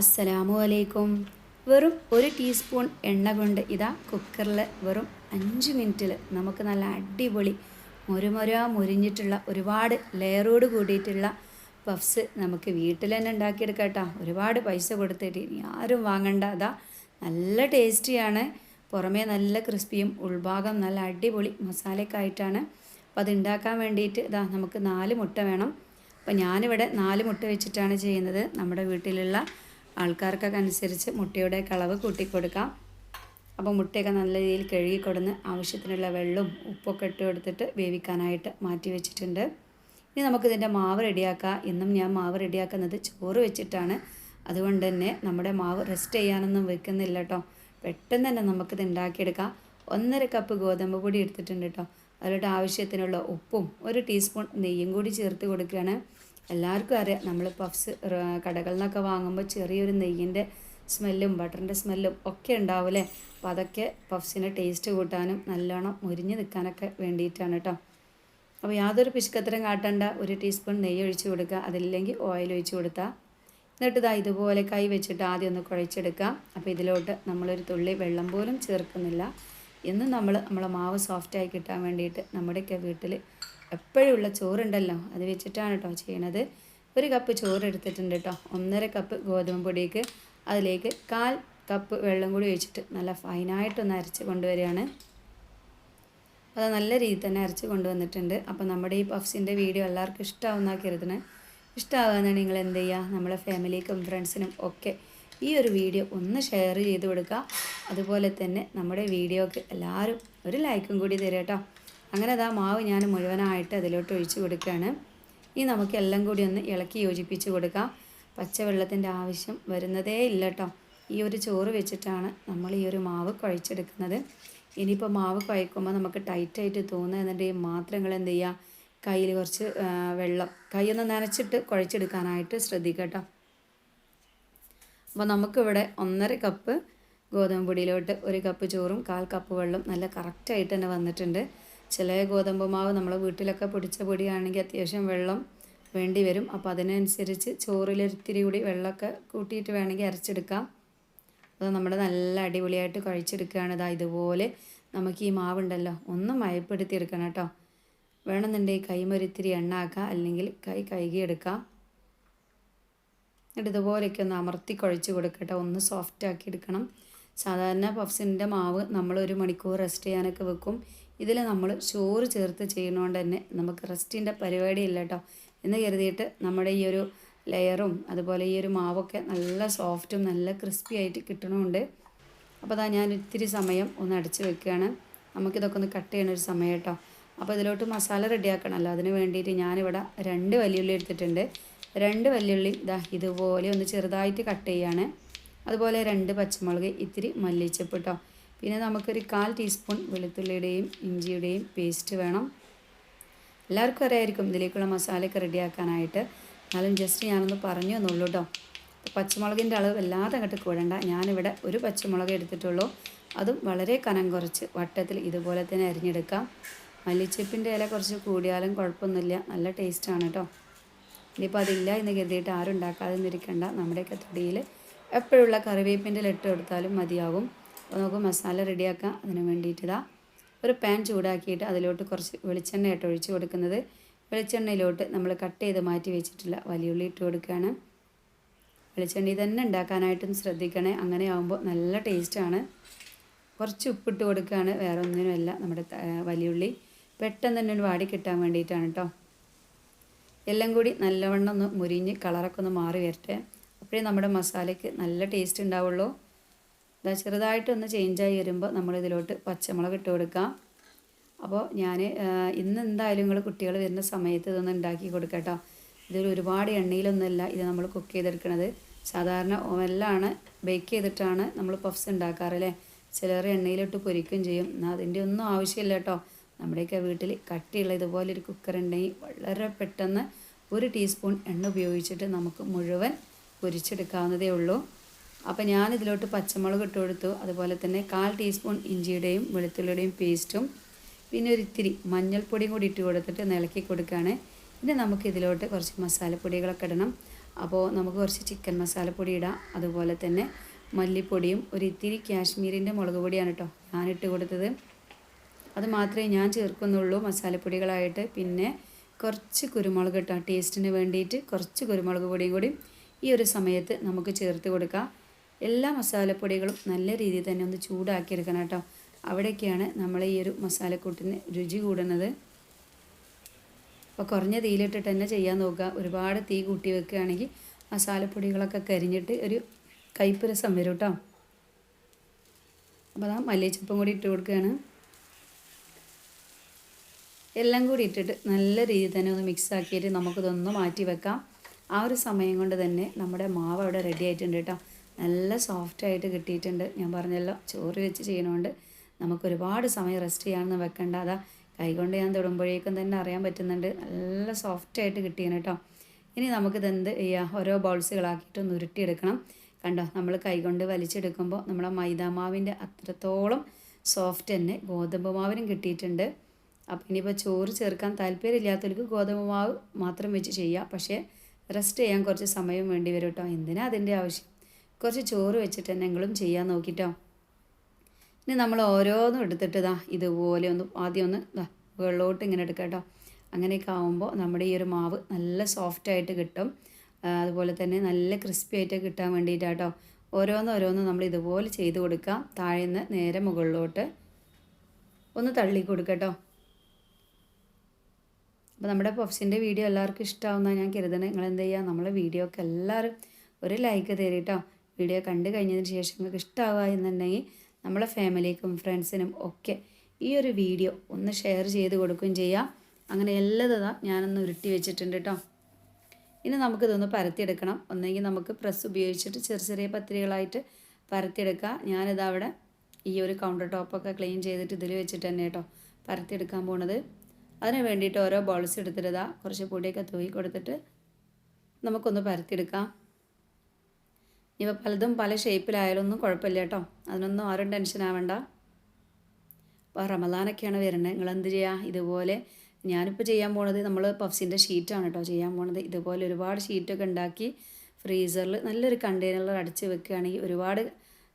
അസ്സലാമു അലൈക്കും. വെറും ഒരു ടീസ്പൂൺ എണ്ണ കൊണ്ട് ഇതാ കുക്കറിൽ വെറും അഞ്ച് മിനിറ്റിൽ നമുക്ക് നല്ല അടിപൊളി മുരുമുര മുരിഞ്ഞിട്ടുള്ള ഒരുപാട് ലെയറോട് കൂടിയിട്ടുള്ള പഫ്സ് നമുക്ക് വീട്ടിൽ തന്നെ ഉണ്ടാക്കിയെടുക്കാം കേട്ടോ. ഒരുപാട് പൈസ കൊടുത്തിട്ട് ഇനി ആരും വാങ്ങണ്ട. അതാ നല്ല ടേസ്റ്റിയാണ്. പുറമേ നല്ല ക്രിസ്പിയും ഉൾഭാഗം നല്ല അടിപൊളി മസാലയൊക്കെ ആയിട്ടാണ്. അപ്പോൾ അത് ഉണ്ടാക്കാൻ വേണ്ടിയിട്ട് ഇതാ നമുക്ക് നാല് മുട്ട വേണം. അപ്പോൾ ഞാനിവിടെ നാല് മുട്ട വെച്ചിട്ടാണ് ചെയ്യുന്നത്. നമ്മുടെ വീട്ടിലുള്ള ആൾക്കാർക്കൊക്കെ അനുസരിച്ച് മുട്ടയുടെ കളവ് കൂട്ടിക്കൊടുക്കാം. അപ്പോൾ മുട്ടയൊക്കെ നല്ല രീതിയിൽ കഴുകിക്കൊടുന്ന് ആവശ്യത്തിനുള്ള വെള്ളവും ഉപ്പൊക്കെ ഇട്ട് കൊടുത്തിട്ട് വേവിക്കാനായിട്ട് മാറ്റി വെച്ചിട്ടുണ്ട്. ഇനി നമുക്കിതിന്റെ മാവ് റെഡിയാക്കാം. ഇന്നും ഞാൻ മാവ് റെഡിയാക്കുന്നത് ചോറ് വെച്ചിട്ടാണ്. അതുകൊണ്ട് തന്നെ നമ്മുടെ മാവ് റെസ്റ്റ് ചെയ്യാനൊന്നും വെക്കുന്നില്ല കേട്ടോ. പെട്ടെന്ന് തന്നെ നമുക്കിത് ഉണ്ടാക്കിയെടുക്കാം. ഒന്നര കപ്പ് ഗോതമ്പ് പൊടി എടുത്തിട്ടുണ്ട് കേട്ടോ. അതിലോട്ട് ആവശ്യത്തിനുള്ള ഉപ്പും ഒരു ടീസ്പൂൺ നെയ്യും കൂടി ചേർത്ത് കൊടുക്കുകയാണ്. എല്ലാവർക്കും അറിയാം. നമ്മൾ പഫ്സ് കടകളിൽ നിന്നൊക്കെ വാങ്ങുമ്പോൾ ചെറിയൊരു നെയ്യിന്റെ സ്മെല്ലും ബട്ടറിന്റെ സ്മെല്ലും ഒക്കെ ഉണ്ടാവില്ലേ അപ്പോൾ അതൊക്കെ പഫ്സിന് ടേസ്റ്റ് കൂട്ടാനും നല്ലോണം മുരിഞ്ഞ് നിൽക്കാനൊക്കെ വേണ്ടിയിട്ടാണ് കേട്ടോ അപ്പോൾ യാതൊരു പിശുക്കത്തരം കാട്ടണ്ട. ഒരു ടീസ്പൂൺ നെയ്യ് ഒഴിച്ച് കൊടുക്കുക. അതില്ലെങ്കിൽ ഓയിൽ ഒഴിച്ച് കൊടുത്താൽ എന്നിട്ട് ഇതാ ഇതുപോലെ കൈ വെച്ചിട്ട് ആദ്യം ഒന്ന് കുഴച്ചെടുക്കുക. അപ്പോൾ ഇതിലോട്ട് നമ്മളൊരു തുള്ളി വെള്ളം പോലും ചേർക്കുന്നില്ല. എന്നും നമ്മൾ നമ്മളെ മാവ് സോഫ്റ്റായി കിട്ടാൻ വേണ്ടിയിട്ട് നമ്മുടെയൊക്കെ വീട്ടിൽ എപ്പോഴും ഉള്ള ചോറുണ്ടല്ലോ. അത് വെച്ചിട്ടാണ് കേട്ടോ ചെയ്യണത്. ഒരു കപ്പ് ചോറ് എടുത്തിട്ടുണ്ട് കേട്ടോ ഒന്നര കപ്പ് ഗോതമ്പ് പൊടിക്ക് അതിലേക്ക് കാൽ കപ്പ് വെള്ളം കൂടി ഒഴിച്ചിട്ട് നല്ല ഫൈനായിട്ടൊന്ന് അരച്ച് കൊണ്ടുവരികയാണ്. അത് നല്ല രീതിയിൽ തന്നെ അരച്ച് കൊണ്ടുവന്നിട്ടുണ്ട്. അപ്പോൾ നമ്മുടെ ഈ പഫ്സിന്റെ വീഡിയോ എല്ലാവർക്കും ഇഷ്ടമാവുന്ന കരുതണേ. ഇഷ്ടമാകുന്ന നിങ്ങൾ എന്ത് ചെയ്യുക നമ്മളെ ഫാമിലിക്കും ഫ്രണ്ട്സിനും ഒക്കെ ഈ ഒരു വീഡിയോ ഒന്ന് ഷെയർ ചെയ്ത് കൊടുക്കുക. അതുപോലെ തന്നെ നമ്മുടെ വീഡിയോക്ക് എല്ലാവരും ഒരു ലൈക്കും കൂടി തരാം കേട്ടോ അങ്ങനെ അത് ആ മാവ് ഞാൻ മുഴുവനായിട്ട് അതിലോട്ട് ഒഴിച്ച് കൊടുക്കുകയാണ്. ഇനി നമുക്ക് എല്ലാം കൂടി ഒന്ന് ഇളക്കി യോജിപ്പിച്ച് കൊടുക്കാം. പച്ചവെള്ളത്തിന്റെ ആവശ്യം വരുന്നതേ ഇല്ല കേട്ടോ ഈ ഒരു ചോറ് വെച്ചിട്ടാണ് നമ്മൾ ഈ ഒരു മാവ് കുഴച്ചെടുക്കുന്നത്. ഇനിയിപ്പോൾ മാവ് കുഴക്കുമ്പോൾ നമുക്ക് ടൈറ്റായിട്ട് തോന്നുന്നുണ്ടെങ്കിൽ മാത്രം നിങ്ങൾ എന്ത് ചെയ്യുക? കയ്യിൽ കുറച്ച് വെള്ളം. കൈയൊന്ന് നനച്ചിട്ട് കുഴച്ചെടുക്കാനായിട്ട് ശ്രദ്ധിക്കുക കേട്ടോ അപ്പോൾ നമുക്കിവിടെ ഒന്നര കപ്പ് ഗോതമ്പ് പൊടിയിലോട്ട് ഒരു കപ്പ് ചോറും കാൽ കപ്പ് വെള്ളം നല്ല കറക്റ്റായിട്ട് തന്നെ വന്നിട്ടുണ്ട്. ചില ഗോതമ്പ് മാവ് നമ്മളെ വീട്ടിലൊക്കെ പിടിച്ച പൊടിയാണെങ്കിൽ അത്യാവശ്യം വെള്ളം വേണ്ടി വരും. അപ്പോൾ അതിനനുസരിച്ച് ചോറിലൊരിത്തിരി കൂടി വെള്ളമൊക്കെ കൂട്ടിയിട്ട് വേണമെങ്കിൽ അരച്ചെടുക്കാം. അത് നമ്മുടെ നല്ല അടിപൊളിയായിട്ട് കഴിച്ചെടുക്കുകയാണ്. ഇതാ ഇതുപോലെ നമുക്ക് ഈ മാവുണ്ടല്ലോ ഒന്ന് മയപ്പെടുത്തി എടുക്കണം കേട്ടോ. വേണമെന്നുണ്ടെങ്കിൽ കൈമൊരിത്തിരി എണ്ണ ആക്കാം അല്ലെങ്കിൽ കൈ കഴുകിയെടുക്കാം. എന്നിട്ട് ഇതുപോലെയൊക്കെ ഒന്ന് അമർത്തി കുഴച്ച് കൊടുക്കട്ടെ ഒന്ന് സോഫ്റ്റ് ആക്കി എടുക്കണം. സാധാരണ പഫ്സിന്റെ മാവ് നമ്മൾ ഒരു മണിക്കൂർ റെസ്റ്റ് ചെയ്യാനൊക്കെ വെക്കും. ഇതിൽ നമ്മൾ ചോറ് ചേർത്ത് ചെയ്യുന്നതുകൊണ്ട് തന്നെ നമുക്ക് റെസ്റ്റിന്റെ പരിപാടിയില്ല കേട്ടോ. എന്ന് കരുതിയിട്ട് നമ്മുടെ ഈ ഒരു ലെയറും അതുപോലെ ഈ ഒരു മാവൊക്കെ നല്ല സോഫ്റ്റും നല്ല ക്രിസ്പി ആയിട്ട് കിട്ടണമുണ്ട് അപ്പോൾ അതാ ഞാൻ ഇത്തിരി സമയം ഒന്ന് അടച്ച് വെക്കുകയാണ്. നമുക്കിതൊക്കെ ഒന്ന് കട്ട് ചെയ്യണ ഒരു സമയം കേട്ടോ. അപ്പോൾ ഇതിലോട്ട് മസാല റെഡിയാക്കണമല്ലോ. അതിന് വേണ്ടിയിട്ട് ഞാനിവിടെ രണ്ട് വലിയുള്ളി എടുത്തിട്ടുണ്ട്. രണ്ട് വലിയുള്ളി ഇതാ ഇതുപോലെ ഒന്ന് ചെറുതായിട്ട് കട്ട് ചെയ്യാണ്. അതുപോലെ രണ്ട് പച്ചമുളക് ഇത്തിരി മല്ലിച്ചപ്പ് കേട്ടോ. പിന്നെ നമുക്കൊരു കാൽ ടീസ്പൂൺ വെളുത്തുള്ളിയുടെയും ഇഞ്ചിയുടെയും പേസ്റ്റ് വേണം. എല്ലാവർക്കും അറിയായിരിക്കും ഇതിലേക്കുള്ള മസാലയൊക്കെ റെഡിയാക്കാനായിട്ട് എന്നാലും ജസ്റ്റ് ഞാനൊന്ന് പറഞ്ഞു തന്നുള്ളൂ കേട്ടോ പച്ചമുളകിന്റെ അളവ് വല്ലാതെ അങ്ങോട്ട് കൂടണ്ട. ഞാനിവിടെ ഒരു പച്ചമുളക് എടുത്തിട്ടുള്ളൂ. അതും വളരെ കനം കുറച്ച് വട്ടത്തിൽ ഇതുപോലെ തന്നെ അരിഞ്ഞെടുക്കാം. മല്ലിച്ചപ്പിന്റെ ഇല കുറച്ച് കൂടിയാലും കുഴപ്പമൊന്നുമില്ല. നല്ല ടേസ്റ്റാണ് കേട്ടോ ഇനിയിപ്പോൾ അതില്ല എന്ന് കരുതിയിട്ട് ആരും ഉണ്ടാക്കാതെ നിന്നിരിക്കണ്ട നമ്മുടെയൊക്കെ തൊടിയിൽ എപ്പോഴുള്ള കറിവേപ്പിന്റെ ഇട്ട് കൊടുത്താലും മതിയാകും. അപ്പോൾ നമുക്ക് മസാല റെഡിയാക്കാം. അതിന് വേണ്ടിയിട്ട് ഒരു പാൻ ചൂടാക്കിയിട്ട് അതിലോട്ട് കുറച്ച് വെളിച്ചെണ്ണയായിട്ട് ഒഴിച്ച് കൊടുക്കുന്നത്. വെളിച്ചെണ്ണയിലോട്ട് നമ്മൾ കട്ട് ചെയ്ത് മാറ്റി വെച്ചിട്ടുള്ള വലിയുള്ളി ഇട്ട് കൊടുക്കുകയാണ്. വെളിച്ചെണ്ണയിൽ തന്നെ ഉണ്ടാക്കാനായിട്ടും ശ്രദ്ധിക്കണേ. അങ്ങനെ ആകുമ്പോൾ നല്ല ടേസ്റ്റാണ് കുറച്ച് ഉപ്പിട്ട് കൊടുക്കുകയാണ്. വേറെ ഒന്നിനുമല്ല നമ്മുടെ വലിയുള്ളി. പെട്ടെന്ന് തന്നെ ഒരു വാടി കിട്ടാൻ വേണ്ടിയിട്ടാണ് കേട്ടോ എല്ലാം കൂടി നല്ലവണ്ണം ഒന്ന് മുരിഞ്ഞ് കളറൊക്കെ ഒന്ന് മാറി വരട്ടെ. അപ്പോഴേ നമ്മുടെ മസാലയ്ക്ക് നല്ല ടേസ്റ്റ് ഉണ്ടാവുള്ളൂ. ഇതാ ചെറുതായിട്ടൊന്ന് ചേഞ്ചായി വരുമ്പോൾ നമ്മളിതിലോട്ട് പച്ചമുളക് ഇട്ട് കൊടുക്കാം. അപ്പോൾ ഞാൻ ഇന്ന് എന്തായാലും നിങ്ങൾ കുട്ടികൾ വരുന്ന സമയത്ത് ഇതൊന്ന് ഉണ്ടാക്കി കൊടുക്കട്ടോ. ഇതിൽ ഒരുപാട് എണ്ണയിലൊന്നുമല്ല ഇത് നമ്മൾ കുക്ക് ചെയ്തെടുക്കണത്. സാധാരണ ഓവനിലാണ് ബേക്ക് ചെയ്തിട്ടാണ് നമ്മൾ പഫ്സ് ഉണ്ടാക്കാറല്ലേ ചിലർ എണ്ണയിലിട്ട് പൊരിക്കുകയും ചെയ്യും. അതിന്റെ ഒന്നും ആവശ്യമില്ല കേട്ടോ. നമ്മുടെയൊക്കെ വീട്ടിൽ കട്ടിയുള്ള ഇതുപോലെ ഒരു കുക്കർ ഉണ്ടെങ്കിൽ വളരെ പെട്ടെന്ന് ഒരു ടീസ്പൂൺ എണ്ണ ഉപയോഗിച്ചിട്ട് നമുക്ക് മുഴുവൻ പൊരിച്ചെടുക്കാവുന്നതേ ഉള്ളൂ. അപ്പോൾ ഞാനിതിലോട്ട് പച്ചമുളക് ഇട്ട് കൊടുത്തു. അതുപോലെ തന്നെ കാൽ ടീസ്പൂൺ ഇഞ്ചിയുടെയും വെളുത്തുള്ളിയുടെയും പേസ്റ്റും പിന്നെ ഒരു ഇത്തിരി മഞ്ഞൾപ്പൊടിയും കൂടി ഇട്ട് കൊടുത്തിട്ട് നിലക്കി കൊടുക്കുകയാണ്. പിന്നെ നമുക്ക് ഇതിലോട്ട് കുറച്ച് മസാലപ്പൊടികളൊക്കെ ഇടണം. അപ്പോൾ നമുക്ക് കുറച്ച് ചിക്കൻ മസാലപ്പൊടി ഇടാം. അതുപോലെ തന്നെ മല്ലിപ്പൊടിയും ഒരു ഇത്തിരി കാശ്മീരിന്റെ മുളക് പൊടിയാണ് കേട്ടോ ഞാനിട്ട് കൊടുത്തത്. അത് മാത്രമേ ഞാൻ ചേർക്കുന്നുള്ളൂ മസാലപ്പൊടികളായിട്ട്. പിന്നെ കുറച്ച് കുരുമുളക് ഇട്ടാം ടേസ്റ്റിന് വേണ്ടിയിട്ട് കുറച്ച് കുരുമുളക് പൊടിയും കൂടി ഈ ഒരു സമയത്ത് നമുക്ക് ചേർത്ത് കൊടുക്കാം. എല്ലാ മസാലപ്പൊടികളും നല്ല രീതിയിൽ തന്നെ ഒന്ന് ചൂടാക്കിയെടുക്കണം കേട്ടോ. അവിടെയൊക്കെയാണ് നമ്മൾ ഈ ഒരു മസാലക്കൂട്ടിന് രുചി കൂടുന്നത്. അപ്പോൾ കുറഞ്ഞ തീയിലിട്ടിട്ട് തന്നെ ചെയ്യാൻ നോക്കുക. ഒരുപാട് തീ കൂട്ടി വെക്കുകയാണെങ്കിൽ മസാലപ്പൊടികളൊക്കെ കരിഞ്ഞിട്ട് ഒരു കയ്പ്പ് രസം വരും കേട്ടോ. അപ്പോൾ അതാ മല്ലിച്ചപ്പും കൂടി ഇട്ട് കൊടുക്കുകയാണ്. എല്ലാം കൂടി ഇട്ടിട്ട് നല്ല രീതിയിൽ തന്നെ ഒന്ന് മിക്സ് ആക്കിയിട്ട് നമുക്കിതൊന്ന് മാറ്റി വെക്കാം. ആ ഒരു സമയം കൊണ്ട് തന്നെ നമ്മുടെ മാവ് അവിടെ റെഡി ആയിട്ടുണ്ട് കേട്ടോ. നല്ല സോഫ്റ്റ് ആയിട്ട് കിട്ടിയിട്ടുണ്ട്. ഞാൻ പറഞ്ഞല്ലോ ചോറ് വെച്ച് ചെയ്യണോണ്ട് നമുക്ക് ഒരുപാട് സമയം റെസ്റ്റ് ചെയ്യാനൊന്നും വെക്കണ്ട. അതാ കൈകൊണ്ട് ഞാൻ തൊടുമ്പോഴേക്കും തന്നെ അറിയാൻ പറ്റുന്നുണ്ട്. നല്ല സോഫ്റ്റ് ആയിട്ട് കിട്ടിയാണ് കേട്ടോ ഇനി നമുക്കിത് എന്ത് ചെയ്യുക ഓരോ ബൗൾസുകളാക്കിയിട്ട് ഒന്ന് ഉരുട്ടിയെടുക്കണം. കണ്ടോ നമ്മൾ കൈകൊണ്ട് വലിച്ചെടുക്കുമ്പോൾ നമ്മളെ മൈദാമാവിന്റെ അത്രത്തോളം സോഫ്റ്റ് തന്നെ ഗോതമ്പ് മാവിനും കിട്ടിയിട്ടുണ്ട്. അപ്പം ഇനിയിപ്പോൾ ചോറ് ചേർക്കാൻ താല്പര്യമില്ലാത്തവർക്ക് ഗോതമ്പ് മാവ് മാത്രം വെച്ച് ചെയ്യുക പക്ഷേ റെസ്റ്റ് ചെയ്യാൻ കുറച്ച് സമയം വേണ്ടി വരും കേട്ടോ എന്തിനാ അതിന്റെ ആവശ്യം? കുറച്ച് ചോറ് വെച്ചിട്ട് തന്നെങ്കിലും ചെയ്യാൻ നോക്കിട്ടോ. ഇനി നമ്മൾ ഓരോന്നും എടുത്തിട്ട് ഇതാ ഇതുപോലെ ഒന്ന് ആദ്യം ഒന്ന് വെള്ളോട്ട് ഇങ്ങനെ എടുക്കാം കേട്ടോ. അങ്ങനെയൊക്കെ ആകുമ്പോൾ നമ്മുടെ ഈ ഒരു മാവ് നല്ല സോഫ്റ്റായിട്ട് കിട്ടും. അതുപോലെ തന്നെ നല്ല ക്രിസ്പി ആയിട്ട് കിട്ടാൻ വേണ്ടിയിട്ടാട്ടോ ഓരോന്ന് ഓരോന്ന് നമ്മൾ ഇതുപോലെ ചെയ്ത് കൊടുക്കാം. താഴെ നിന്ന് നേരെ മുകളിലോട്ട് ഒന്ന് തള്ളി കൊടുക്കട്ടോ അപ്പോൾ നമ്മുടെ പഫ്സിന്റെ വീഡിയോ എല്ലാവർക്കും ഇഷ്ടമാവുന്ന ഞാൻ കരുതണേ. നിങ്ങൾ എന്ത് ചെയ്യുക നമ്മളെ വീഡിയോ ഒക്കെ എല്ലാവരും ഒരു ലൈക്ക് തരിട്ടോ. വീഡിയോ കണ്ടു കഴിഞ്ഞതിന് ശേഷം നിങ്ങൾക്ക് ഇഷ്ടമാവുക എന്നുണ്ടെങ്കിൽ നമ്മളെ ഫാമിലിക്കും ഫ്രണ്ട്സിനും ഒക്കെ ഈ ഒരു വീഡിയോ ഒന്ന് ഷെയർ ചെയ്ത് കൊടുക്കുകയും ചെയ്യാം. അങ്ങനെ എല്ലാതാ ഞാനൊന്ന് ഉരുട്ടി വെച്ചിട്ടുണ്ട് കേട്ടോ. ഇനി നമുക്കിതൊന്ന് പരത്തിയെടുക്കണം. ഒന്നെങ്കിൽ നമുക്ക് പ്രസ് ഉപയോഗിച്ചിട്ട് ചെറിയ ചെറിയ പത്തിരികളായിട്ട് പരത്തിയെടുക്കുക ഞാനിത് അവിടെ ഈ ഒരു കൗണ്ടർ ടോപ്പൊക്കെ ക്ലീൻ ചെയ്തിട്ട് ഇതിൽ വെച്ചിട്ട് തന്നെ കേട്ടോ പരത്തിയെടുക്കാൻ പോണത്. അതിന് വേണ്ടിയിട്ട് ഓരോ ബോൾസ് എടുത്തിട്ട് കുറച്ച് പൊടിയൊക്കെ തൂക്കി കൊടുത്തിട്ട് നമുക്കൊന്ന് പരത്തിയെടുക്കാം. ഇവ പലതും പല ഷേപ്പിലായാലൊന്നും കുഴപ്പമില്ല കേട്ടോ. അതിനൊന്നും ആരും ടെൻഷൻ ആവണ്ട. അപ്പോൾ റമദാനൊക്കെയാണ് വരുന്നത്. നിങ്ങൾ എന്ത് ചെയ്യുക ഇതുപോലെ ഞാനിപ്പോൾ ചെയ്യാൻ പോണത് നമ്മൾ പഫ്സിന്റെ ഷീറ്റാണ് കേട്ടോ. ചെയ്യാൻ പോണത് ഇതുപോലെ ഒരുപാട് ഷീറ്റൊക്കെ ഉണ്ടാക്കി ഫ്രീസറിൽ നല്ലൊരു കണ്ടെയ്നറിൽ അടച്ച് വെക്കുകയാണെങ്കിൽ ഒരുപാട്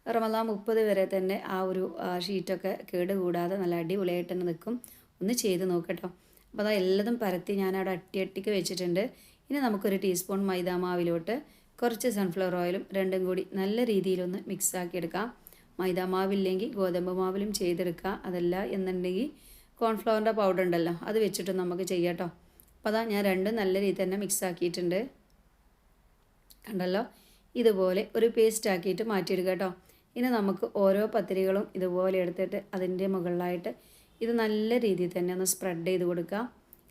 റമദാൻ മുപ്പത് വരെ തന്നെ ആ ഒരു ഷീറ്റൊക്കെ കേട് കൂടാതെ നല്ല അടിപൊളിയായിട്ട് തന്നെ നിൽക്കും. ഒന്ന് ചെയ്ത് നോക്കട്ടോ അപ്പോൾ അതാ എല്ലാം പരത്തി ഞാനവിടെ അവിടെ അട്ടി അട്ടിക്ക് വെച്ചിട്ടുണ്ട്. ഇനി നമുക്കൊരു ടീസ്പൂൺ മൈദാമാവിലോട്ട് കുറച്ച് സൺഫ്ലവർ ഓയിലും രണ്ടും കൂടി നല്ല രീതിയിലൊന്ന് മിക്സ് ആക്കി എടുക്കാം മൈദ മാവില്ലെങ്കിൽ ഗോതമ്പ് മാവിലും ചെയ്തെടുക്കുക. അതല്ല എന്നുണ്ടെങ്കിൽ കോൺഫ്ലവറിന്റെ പൗഡർ ഉണ്ടല്ലോ അത് വെച്ചിട്ട് നമുക്ക് ചെയ്യാം കേട്ടോ അപ്പോൾ അതാ ഞാൻ രണ്ടും നല്ല രീതി തന്നെ മിക്സ് ആക്കിയിട്ടുണ്ട്. കണ്ടല്ലോ? ഇതുപോലെ ഒരു പേസ്റ്റ് ആക്കിയിട്ട് മാറ്റിയെടുക്കുക കേട്ടോ ഇനി നമുക്ക് ഓരോ പത്തിരികളും ഇതുപോലെ എടുത്തിട്ട് അതിന്റെ മുകളിലായിട്ട് ഇത് നല്ല രീതിയിൽ തന്നെ ഒന്ന് സ്പ്രെഡ് ചെയ്ത് കൊടുക്കുക.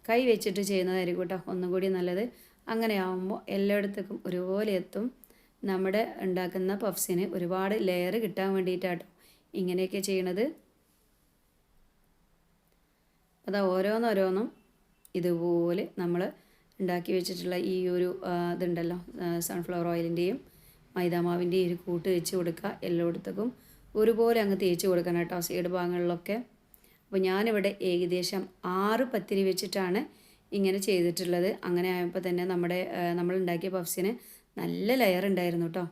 കൈ വെച്ചിട്ട് ചെയ്യുന്നതായിരിക്കും കേട്ടോ ഒന്നുകൂടി നല്ലത്. അങ്ങനെ ആകുമ്പോൾ എല്ലായിടത്തേക്കും ഒരുപോലെ എത്തും. നമ്മുടെ ഉണ്ടാക്കുന്ന പഫ്സിന് ഒരുപാട് ലെയർ കിട്ടാൻ വേണ്ടിയിട്ടാട്ടോ ഇങ്ങനെയൊക്കെ ചെയ്യണത്. അതാ ഓരോന്നോരോന്നും ഇതുപോലെ നമ്മൾ ഉണ്ടാക്കി വെച്ചിട്ടുള്ള ഈ ഒരു ഇതുണ്ടല്ലോ സൺഫ്ലവർ ഓയിലിന്റെയും മൈദാമാവിന്റെയും ഒരു കൂട്ട് വെച്ച് കൊടുക്കുക എല്ലായിടത്തേക്കും. ഒരുപോലെ അങ്ങ് തേച്ച് കൊടുക്കണം കേട്ടോ സൈഡ് ഭാഗങ്ങളിലൊക്കെ. അപ്പോൾ ഞാനിവിടെ ഏകദേശം ആറ് പത്തിരി വെച്ചിട്ടാണ് ഇങ്ങനെ ചെയ്തിട്ടുള്ളത്. അങ്ങനെ ആയപ്പോൾ തന്നെ നമ്മുടെ നമ്മൾ ഉണ്ടാക്കിയ പഫ്സിന് നല്ല ലെയർ ഉണ്ടായിരുന്നു കേട്ടോ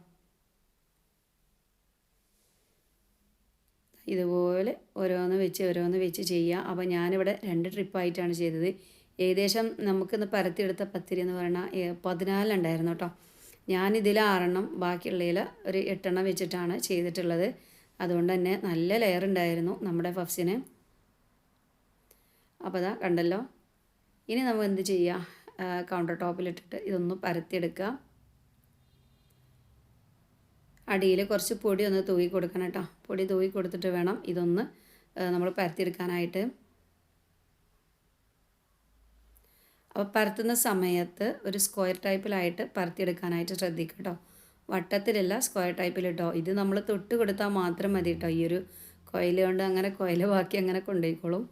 ഇതുപോലെ ഓരോന്ന് വെച്ച് ഓരോന്ന് വെച്ച് ചെയ്യുക അപ്പോൾ ഞാനിവിടെ രണ്ട് ട്രിപ്പായിട്ടാണ് ചെയ്തത്. ഏകദേശം നമുക്കിന്ന് പരത്തിയെടുത്ത പത്തിരി എന്ന് പറഞ്ഞാൽ പതിനാലുണ്ടായിരുന്നു കേട്ടോ ഞാനിതിൽ ആറെണ്ണം ബാക്കിയുള്ളതിൽ ഒരു എട്ടെണ്ണം വെച്ചിട്ടാണ് ചെയ്തിട്ടുള്ളത്. അതുകൊണ്ട് തന്നെ നല്ല ലെയർ ഉണ്ടായിരുന്നു നമ്മുടെ പഫ്സിന്. അപ്പോൾ അതാ കണ്ടല്ലോ. ഇനി നമ്മൾ എന്ത് ചെയ്യുക കൗണ്ടർ ടോപ്പിലിട്ടിട്ട് ഇതൊന്ന് പരത്തിയെടുക്കുക അടിയിൽ കുറച്ച് പൊടി ഒന്ന് തൂക്കി കൊടുക്കണം കേട്ടോ. പൊടി തൂക്കി കൊടുത്തിട്ട് വേണം ഇതൊന്ന് നമ്മൾ പരത്തിയെടുക്കാനായിട്ട്. അപ്പോൾ പരത്തുന്ന സമയത്ത് ഒരു സ്ക്വയർ ടൈപ്പിലായിട്ട് പരത്തിയെടുക്കാനായിട്ട് ശ്രദ്ധിക്കുക കേട്ടോ വട്ടത്തിലല്ല സ്ക്വയർ ടൈപ്പിൽ കേട്ടോ ഇത് നമ്മൾ തൊട്ട് കൊടുത്താൽ മാത്രം മതി കേട്ടോ ഈ ഒരു കൊയിൽ കൊണ്ട് അങ്ങനെ കൊയിൽ ബാക്കി അങ്ങനെ കൊണ്ടുപോയിക്കോളും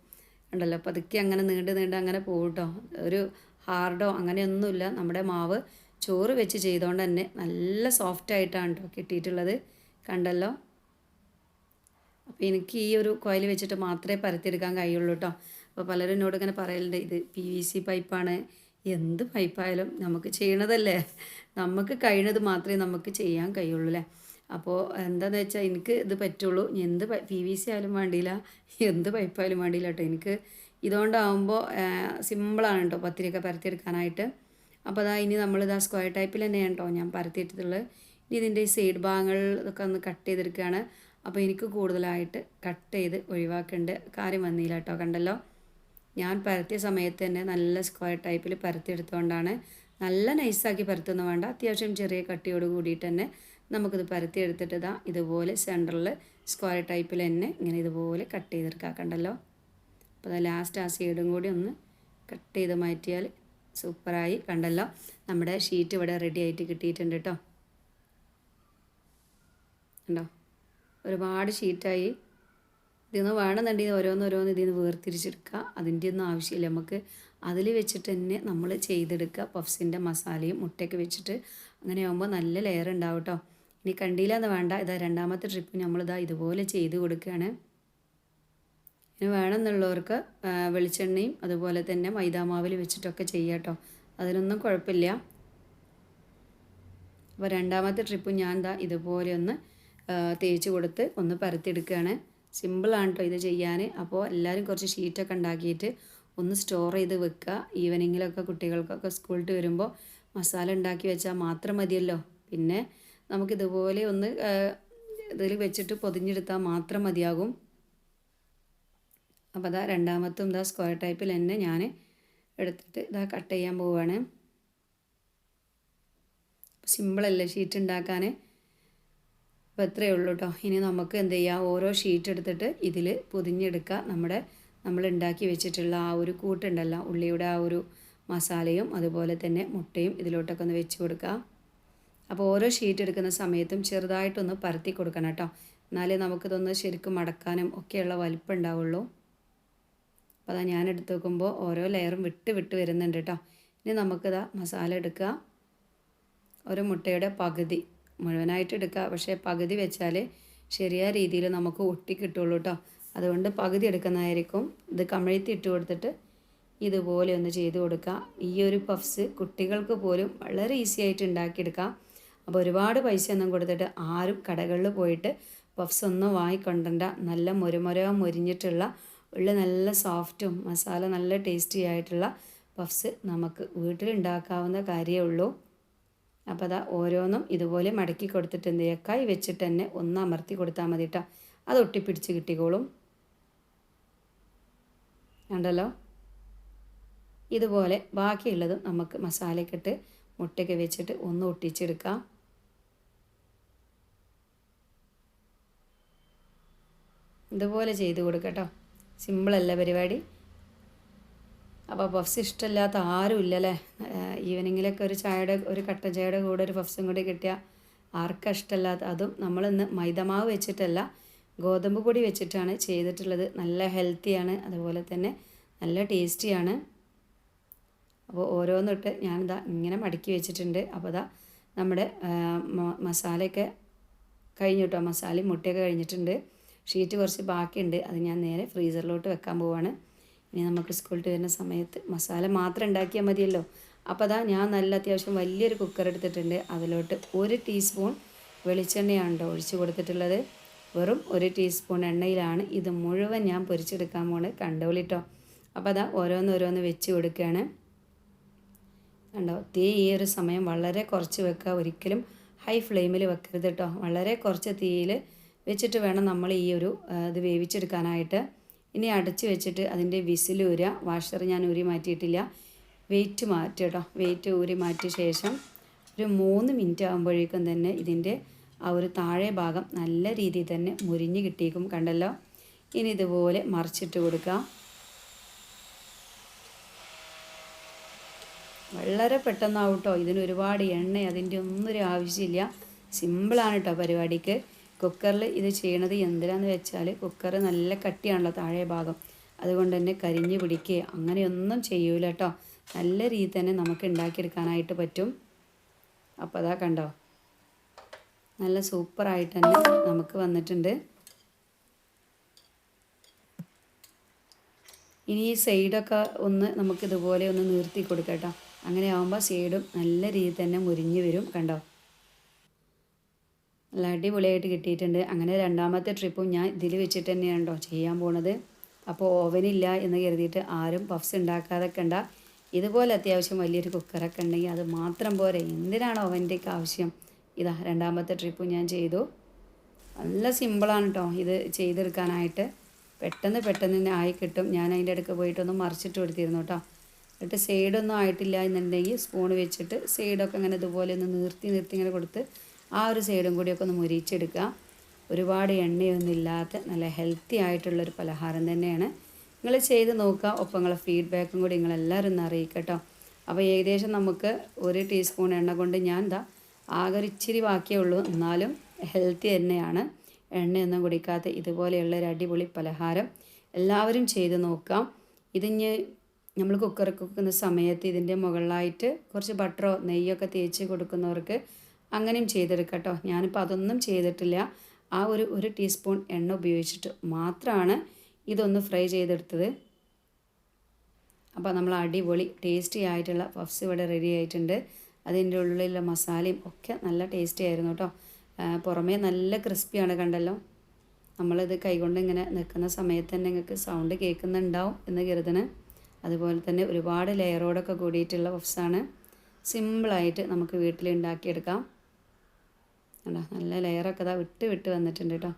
ഉണ്ടല്ലോ. പതുക്കെ അങ്ങനെ നീണ്ട് നീണ്ട് അങ്ങനെ പോകും കേട്ടോ ഒരു ഹാർഡോ അങ്ങനെയൊന്നുമില്ല. നമ്മുടെ മാവ് ചോറ് വെച്ച് ചെയ്തുകൊണ്ട് തന്നെ നല്ല സോഫ്റ്റ് ആയിട്ടാണ് കേട്ടോ കിട്ടിയിട്ടുള്ളത്. കണ്ടല്ലോ? അപ്പോൾ എനിക്ക് ഈ ഒരു കോയിൽ വെച്ചിട്ട് മാത്രമേ പരത്തിയെടുക്കാൻ കഴിയുള്ളൂ കേട്ടോ അപ്പോൾ പലരും എന്നോട് ഇങ്ങനെ പറയലുണ്ട് ഇത് പി വി സി പൈപ്പാണ് എന്ത് പൈപ്പായാലും നമുക്ക് ചെയ്യണതല്ലേ? നമുക്ക് കഴിയണത് മാത്രമേ നമുക്ക് ചെയ്യാൻ കഴിയുള്ളൂ അല്ലേ അപ്പോൾ എന്താണെന്ന് വെച്ചാൽ എനിക്ക് ഇത് പറ്റുള്ളൂ. എന്ത് പി വി സി ആയാലും വേണ്ടിയില്ല. എന്ത് പൈപ്പായാലും വേണ്ടിയില്ല കേട്ടോ എനിക്ക് ഇതുകൊണ്ടാകുമ്പോൾ സിമ്പിളാണ് കേട്ടോ പത്തിരിയൊക്കെ പരത്തിയെടുക്കാനായിട്ട്. അപ്പോൾ അതാ ഇനി നമ്മളിതാ സ്ക്വയർ ടൈപ്പിൽ തന്നെയാണ് കേട്ടോ ഞാൻ പരത്തിയിട്ടുള്ളത് ഇനി ഇതിന്റെ ഈ സൈഡ് ഭാഗങ്ങൾ ഇതൊക്കെ ഒന്ന് കട്ട് ചെയ്തെടുക്കുകയാണ് അപ്പോൾ എനിക്ക് കൂടുതലായിട്ട് കട്ട് ചെയ്ത് ഒഴിവാക്കേണ്ട കാര്യം വന്നില്ല കേട്ടോ കണ്ടല്ലോ? ഞാൻ പരത്തിയ സമയത്ത് തന്നെ നല്ല സ്ക്വയർ ടൈപ്പിൽ പരത്തിയെടുത്തുകൊണ്ടാണ് നല്ല നൈസാക്കി പരത്തൊന്നും വേണ്ട. അത്യാവശ്യം ചെറിയ കട്ടിയോട് കൂടിയിട്ട് തന്നെ നമുക്കിത് പരത്തിയെടുത്തിട്ട് ഇതാ ഇതുപോലെ സെന്ററിൽ സ്ക്വയർ ടൈപ്പിൽ തന്നെ ഇങ്ങനെ ഇതുപോലെ കട്ട് ചെയ്തെടുക്കാം കണ്ടല്ലോ അപ്പോൾ ലാസ്റ്റ് ആ സൈഡും കൂടി ഒന്ന് കട്ട് ചെയ്ത് മാറ്റിയാൽ സൂപ്പറായി കണ്ടല്ലോ. നമ്മുടെ ഷീറ്റ് ഇവിടെ റെഡി ആയിട്ട് കിട്ടിയിട്ടുണ്ട് കേട്ടോ കണ്ടോ? ഒരുപാട് ഷീറ്റായി ഇതിന്ന് വേണമെന്നുണ്ടെങ്കിൽ ഓരോന്ന് ഓരോന്ന് ഇതിൽ നിന്ന് വേർതിരിച്ചെടുക്കുക. അതിന്റെ ഒന്നും ആവശ്യമില്ല. നമുക്ക് അതിൽ വെച്ചിട്ട് തന്നെ നമ്മൾ ചെയ്തെടുക്കുക. പഫ്സിന്റെ മസാലയും മുട്ടയൊക്കെ വെച്ചിട്ട് അങ്ങനെ ആകുമ്പോൾ നല്ല ലെയർ ഉണ്ടാവും കേട്ടോ ഇനി കണ്ടില്ല എന്ന് വേണ്ട. ഇതാ രണ്ടാമത്തെ ട്രിപ്പ് നമ്മളിതാ ഇതുപോലെ ചെയ്ത് കൊടുക്കുകയാണ്. ഇനി വേണമെന്നുള്ളവർക്ക് വെളിച്ചെണ്ണയും അതുപോലെ തന്നെ മൈദാമാവിൽ വെച്ചിട്ടൊക്കെ ചെയ്യാം കേട്ടോ. അതിനൊന്നും കുഴപ്പമില്ല. അപ്പോൾ രണ്ടാമത്തെ ട്രിപ്പ് ഞാൻ ദാ ഇതുപോലെ ഒന്ന് തേച്ച് കൊടുത്ത് ഒന്ന് പരത്തിയെടുക്കുകയാണ്. സിമ്പിളാണ് കേട്ടോ ഇത് ചെയ്യാൻ. അപ്പോൾ എല്ലാവരും കുറച്ച് ഷീറ്റൊക്കെ ഉണ്ടാക്കിയിട്ട് ഒന്ന് സ്റ്റോർ ചെയ്ത് വെക്കുക. ഈവനിങ്ങിലൊക്കെ കുട്ടികൾക്കൊക്കെ സ്കൂളിൽ വരുമ്പോൾ മസാല ഉണ്ടാക്കി വെച്ചാൽ മാത്രം മതിയല്ലോ. പിന്നെ നമുക്കിതുപോലെ ഒന്ന് ഇതിൽ വെച്ചിട്ട് പൊതിഞ്ഞെടുത്താൽ മാത്രം മതിയാകും. അപ്പോൾ അതാ രണ്ടാമത്തും ഇതാ സ്ക്വയർ ടൈപ്പിൽ തന്നെ ഞാൻ എടുത്തിട്ട് ഇതാ കട്ട് ചെയ്യാൻ പോവുകയാണ് സിമ്പിളല്ലേ ഷീറ്റ് ഉണ്ടാക്കാൻ? അപ്പോൾ ഇത്രയേ ഉള്ളൂ കേട്ടോ ഇനി നമുക്ക് എന്ത് ചെയ്യാം? ഓരോ ഷീറ്റ് എടുത്തിട്ട് ഇതിൽ പൊതിഞ്ഞെടുക്കുക. നമ്മുടെ നമ്മൾ ഉണ്ടാക്കി വെച്ചിട്ടുള്ള ആ ഒരു കൂട്ടുണ്ടല്ലോ ഉള്ളിയുടെ ആ ഒരു മസാലയും അതുപോലെ തന്നെ മുട്ടയും ഇതിലോട്ടൊക്കെ ഒന്ന് വെച്ച് കൊടുക്കുക അപ്പോൾ ഓരോ ഷീറ്റ് എടുക്കുന്ന സമയത്തും ചെറുതായിട്ടൊന്ന് പരത്തി കൊടുക്കണം കേട്ടോ. എന്നാലേ നമുക്കിതൊന്ന് ശരിക്കും മടക്കാനും ഒക്കെയുള്ള വലിപ്പം ഉണ്ടാവുള്ളൂ. അപ്പോൾ അതാ ഞാൻ എടുത്ത് നോക്കുമ്പോൾ ഓരോ ലെയറും വിട്ട് വിട്ട് വരുന്നുണ്ട് കേട്ടോ. ഇനി നമുക്കിതാ മസാല എടുക്കുക. ഒരു മുട്ടയുടെ പകുതി മുഴുവനായിട്ട് എടുക്കുക. പക്ഷേ പകുതി വെച്ചാൽ ശരിയായ രീതിയിൽ നമുക്ക് ഒട്ടി കിട്ടുള്ളൂ കേട്ടോ. അതുകൊണ്ട് പകുതി എടുക്കുന്നതായിരിക്കും. ഇത് കമഴ്ത്തി ഇട്ട് കൊടുത്തിട്ട് ഇതുപോലെ ഒന്ന് ചെയ്ത് കൊടുക്കുക. ഈ ഒരു പഫ്സ് കുട്ടികൾക്ക് പോലും വളരെ ഈസി ആയിട്ട് ഉണ്ടാക്കിയെടുക്കാം. അപ്പോൾ ഒരുപാട് പൈസ ഒന്നും കൊടുത്തിട്ട് ആരും കടകളിൽ പോയിട്ട് പഫ്സ് ഒന്നും വാങ്ങിക്കൊണ്ടണ്ട നല്ല മുരമുര മുരിഞ്ഞിട്ടുള്ള ഉള്ള നല്ല സോഫ്റ്റും മസാല നല്ല ടേസ്റ്റി ആയിട്ടുള്ള പഫ്സ് നമുക്ക് വീട്ടിലുണ്ടാക്കാവുന്ന കാര്യമേ ഉള്ളൂ. അപ്പോൾ അതാ ഓരോന്നും ഇതുപോലെ മടക്കി കൊടുത്തിട്ട് എന്ത് ചെയ്യുക കൈ വെച്ചിട്ട് തന്നെ ഒന്ന് അമർത്തി കൊടുത്താൽ മതി കേട്ടോ അത് ഒട്ടിപ്പിടിച്ച് കിട്ടിക്കോളും. ഉണ്ടല്ലോ ഇതുപോലെ ബാക്കിയുള്ളതും നമുക്ക് മസാലയ്ക്കിട്ട് മുട്ടയൊക്കെ വെച്ചിട്ട് ഒന്ന് ഒട്ടിച്ചെടുക്കാം. ഇതുപോലെ ചെയ്ത് കൊടുക്കട്ടോ. സിമ്പിളല്ല പരിപാടി? അപ്പോൾ പഫ്സ് ഇഷ്ടമില്ലാത്ത ആരും ഇല്ലല്ലേ? ഈവനിങ്ങിലൊക്കെ ഒരു ചായയുടെ ഒരു കട്ടൻ ചായയുടെ കൂടെ ഒരു പഫ്സും കൂടി കിട്ടിയാൽ ആർക്കും ഇഷ്ടമല്ലാത്ത അതും നമ്മളിന്ന് മൈദമാവ് വെച്ചിട്ടല്ല ഗോതമ്പ് പൊടി വെച്ചിട്ടാണ് ചെയ്തിട്ടുള്ളത്. നല്ല ഹെൽത്തിയാണ് അതുപോലെ തന്നെ നല്ല ടേസ്റ്റിയാണ് അപ്പോൾ ഓരോന്നിട്ട് ഞാനിതാ ഇങ്ങനെ മടക്കി വെച്ചിട്ടുണ്ട്. അപ്പോൾ ഇതാ നമ്മുടെ മസാലയൊക്കെ കഴിഞ്ഞു കേട്ടോ. മസാലയും മുട്ടയൊക്കെ കഴിഞ്ഞിട്ടുണ്ട്. ഷീറ്റ് കുറച്ച് ബാക്കിയുണ്ട്. അത് ഞാൻ നേരെ ഫ്രീസറിലോട്ട് വെക്കാൻ പോവാണ്. ഇനി നമുക്ക് സ്കൂളിൽ വരുന്ന സമയത്ത് മസാല മാത്രം ഉണ്ടാക്കിയാൽ മതിയല്ലോ. അപ്പോൾ അതാ ഞാൻ നല്ല അത്യാവശ്യം വലിയൊരു കുക്കർ എടുത്തിട്ടുണ്ട്. അതിലോട്ട് ഒരു ടീസ്പൂൺ വെളിച്ചെണ്ണയാണ് കേട്ടോ ഒഴിച്ചു കൊടുത്തിട്ടുള്ളത്. വെറും ഒരു ടീസ്പൂൺ എണ്ണയിലാണ്. ഇത് മുഴുവൻ ഞാൻ പൊരിച്ചെടുക്കാൻ പോകുന്നത് കണ്ടോളിട്ടോ അപ്പോൾ അതാ ഓരോന്നോരോന്ന് വെച്ച് കൊടുക്കുകയാണ്. കണ്ടോ? തീ ഈ ഒരു സമയം വളരെ കുറച്ച് വെക്കുക. ഒരിക്കലും ഹൈ ഫ്ലെയിമിൽ വെക്കരുത് കേട്ടോ വളരെ കുറച്ച് തീയിൽ വെച്ചിട്ട് വേണം നമ്മൾ ഈ ഒരു ഇത് വേവിച്ചെടുക്കാനായിട്ട്. ഇനി അടച്ച് വെച്ചിട്ട് അതിന്റെ വിസിൽ ഊരുക. വാഷർ ഞാൻ ഊരി മാറ്റിയിട്ടില്ല. വെയിറ്റ് മാറ്റുക കേട്ടോ വെയിറ്റ് ഊരി മാറ്റിയ ശേഷം ഒരു മൂന്ന് മിനിറ്റ് ആകുമ്പോഴേക്കും തന്നെ ഇതിന്റെ ആ ഒരു താഴെ ഭാഗം നല്ല രീതിയിൽ തന്നെ മുരിഞ്ഞ് കിട്ടിയേക്കും കണ്ടല്ലോ? ഇനി ഇതുപോലെ മറിച്ചിട്ട് കൊടുക്കുക. വളരെ പെട്ടെന്നാവും കേട്ടോ ഇതിന് ഒരുപാട് എണ്ണ അതിന്റെ ഒന്നും ഒരു ആവശ്യമില്ല. സിമ്പിളാണ് കേട്ടോ പരിപാടിക്ക്. കുക്കറിൽ ഇത് ചെയ്യണത് എന്തിനാന്ന് വെച്ചാൽ കുക്കർ നല്ല കട്ടിയാണല്ലോ താഴെ ഭാഗം. അതുകൊണ്ട് തന്നെ കരിഞ്ഞ് പിടിക്കുക അങ്ങനെയൊന്നും ചെയ്യൂല കേട്ടോ നല്ല രീതി തന്നെ നമുക്ക് ഉണ്ടാക്കിയെടുക്കാനായിട്ട് പറ്റും. അപ്പോൾ അതാ കണ്ടോ. നല്ല സൂപ്പറായിട്ട് തന്നെ നമുക്ക് വന്നിട്ടുണ്ട്. ഇനി ഈ സൈഡൊക്കെ ഒന്ന് നമുക്കിതുപോലെ ഒന്ന് നിർത്തി കൊടുക്കാം കേട്ടോ അങ്ങനെ ആകുമ്പോൾ സൈഡും നല്ല രീതിയിൽ തന്നെ മുരിഞ്ഞ് വരും കണ്ടോ? നല്ല അടിപൊളിയായിട്ട് കിട്ടിയിട്ടുണ്ട്. അങ്ങനെ രണ്ടാമത്തെ ട്രിപ്പും ഞാൻ ഇതിൽ വെച്ചിട്ട് തന്നെയാണ് ചെയ്യാൻ പോണത്. അപ്പോൾ ഓവനില്ല എന്ന് കരുതിയിട്ട് ആരും പഫ്സ് ഉണ്ടാക്കാതെ കണ്ട ഇതുപോലെ അത്യാവശ്യം വലിയൊരു കുക്കറൊക്കെ ഉണ്ടെങ്കിൽ അത് മാത്രം പോരെ. എന്തിനാണ് ഓവന്റെയൊക്കെ ആവശ്യം? ഇതാ രണ്ടാമത്തെ ട്രിപ്പും ഞാൻ ചെയ്തു. നല്ല സിമ്പിളാണ് കേട്ടോ ഇത് ചെയ്തെടുക്കാനായിട്ട്. പെട്ടെന്ന് പെട്ടെന്ന് തന്നെ ആയി കിട്ടും. ഞാൻ അതിന്റെ അടുക്ക് പോയിട്ടൊന്ന് മറിച്ചിട്ട് കൊടുത്തിരുന്നു കേട്ടോ എന്നിട്ട് സൈഡൊന്നും ആയിട്ടില്ല എന്നുണ്ടെങ്കിൽ സ്പൂൺ വെച്ചിട്ട് സൈഡൊക്കെ ഇങ്ങനെ ഇതുപോലെ ഒന്ന് നിർത്തി നിർത്തി ഇങ്ങനെ കൊടുത്ത് ആ ഒരു സൈഡും കൂടിയൊക്കെ ഒന്ന് മുരിച്ചെടുക്കുക ഒരുപാട് എണ്ണയൊന്നും ഇല്ലാത്ത നല്ല ഹെൽത്തി ആയിട്ടുള്ളൊരു പലഹാരം തന്നെയാണ്. നിങ്ങൾ ചെയ്ത് നോക്കുക. ഒപ്പം നിങ്ങളെ ഫീഡ്ബാക്കും കൂടി നിങ്ങളെല്ലാവരും ഒന്ന് അറിയിക്കട്ടോ. അപ്പോൾ ഏകദേശം നമുക്ക് ഒരു ടീസ്പൂൺ എണ്ണ കൊണ്ട് ഞാൻ എന്താ ആകെ ഇച്ചിരി ബാക്കിയേ ഉള്ളൂ. എന്നാലും ഹെൽത്തി തന്നെയാണ്. എണ്ണയൊന്നും കുടിക്കാത്ത ഇതുപോലെയുള്ള ഒരു അടിപൊളി പലഹാരം. എല്ലാവരും ചെയ്ത് നോക്കാം ഇതിഞ്ഞ് നമ്മൾ കുക്കറൊക്കെ വെക്കുന്ന സമയത്ത് ഇതിന്റെ മുകളിലായിട്ട് കുറച്ച് ബട്ടറോ നെയ്യൊക്കെ തേച്ച് കൊടുക്കുന്നവർക്ക് അങ്ങനെയും ചെയ്തെടുക്കാം കേട്ടോ ഞാനിപ്പോൾ അതൊന്നും ചെയ്തിട്ടില്ല. ആ ഒരു ഒരു ടീസ്പൂൺ എണ്ണ ഉപയോഗിച്ചിട്ട് മാത്രമാണ് ഇതൊന്ന് ഫ്രൈ ചെയ്തെടുത്തത്. അപ്പോൾ നമ്മൾ അടിപൊളി ടേസ്റ്റി ആയിട്ടുള്ള പഫ്സ് ഇവിടെ റെഡി ആയിട്ടുണ്ട്. അതിന്റെ ഉള്ളിലുള്ള മസാലയും ഒക്കെ നല്ല ടേസ്റ്റി ആയിരുന്നു കേട്ടോ. പുറമേ നല്ല ക്രിസ്പിയാണ് കണ്ടല്ലോ. നമ്മളിത് കൈകൊണ്ട് ഇങ്ങനെ നിൽക്കുന്ന സമയത്ത് തന്നെ നിങ്ങൾക്ക് സൗണ്ട് കേൾക്കുന്നുണ്ടാവും എന്ന് കരുതണ്. അതുപോലെ തന്നെ ഒരുപാട് ലെയറോടൊക്കെ കൂടിയിട്ടുള്ള പഫ്സാണ് സിമ്പിളായിട്ട് നമുക്ക് വീട്ടിൽ ഉണ്ടാക്കിയെടുക്കാം. കണ്ടോ? നല്ല ലെയറൊക്കെ ഇതാ വിട്ട് വിട്ട് വന്നിട്ടുണ്ട് കേട്ടോ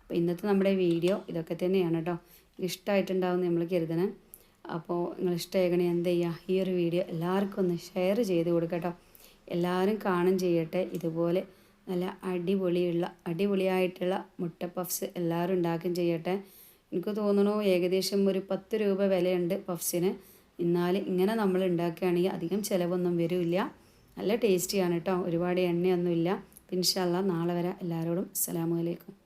അപ്പോൾ ഇന്നത്തെ നമ്മുടെ വീഡിയോ ഇതൊക്കെ തന്നെയാണ് കേട്ടോ ഇഷ്ടമായിട്ടുണ്ടാവും നമ്മൾ കരുതണേ. അപ്പോൾ നിങ്ങൾ ഇഷ്ടമാകണേ എന്ത് ചെയ്യുക ഈ ഒരു വീഡിയോ എല്ലാവർക്കും ഒന്ന് ഷെയർ ചെയ്ത് കൊടുക്കട്ടോ എല്ലാവരും കാണും ചെയ്യട്ടെ. ഇതുപോലെ നല്ല അടിപൊളിയുള്ള അടിപൊളിയായിട്ടുള്ള മുട്ട പഫ്സ് എല്ലാവരും ഉണ്ടാക്കുകയും ചെയ്യട്ടെ. എനിക്ക് തോന്നുന്നു ഏകദേശം ഒരു പത്ത് രൂപ വിലയുണ്ട് പഫ്സിന്. എന്നാൽ ഇങ്ങനെ നമ്മൾ ഉണ്ടാക്കുകയാണെങ്കിൽ അധികം ചിലവൊന്നും വരില്ല. നല്ല ടേസ്റ്റിയാണ് കേട്ടോ. ഒരുപാട് എണ്ണയൊന്നുമില്ല. പിൻഷല്ല നാളെ വരെ. എല്ലാവരോടും അസ്സലാമു അലൈക്കും.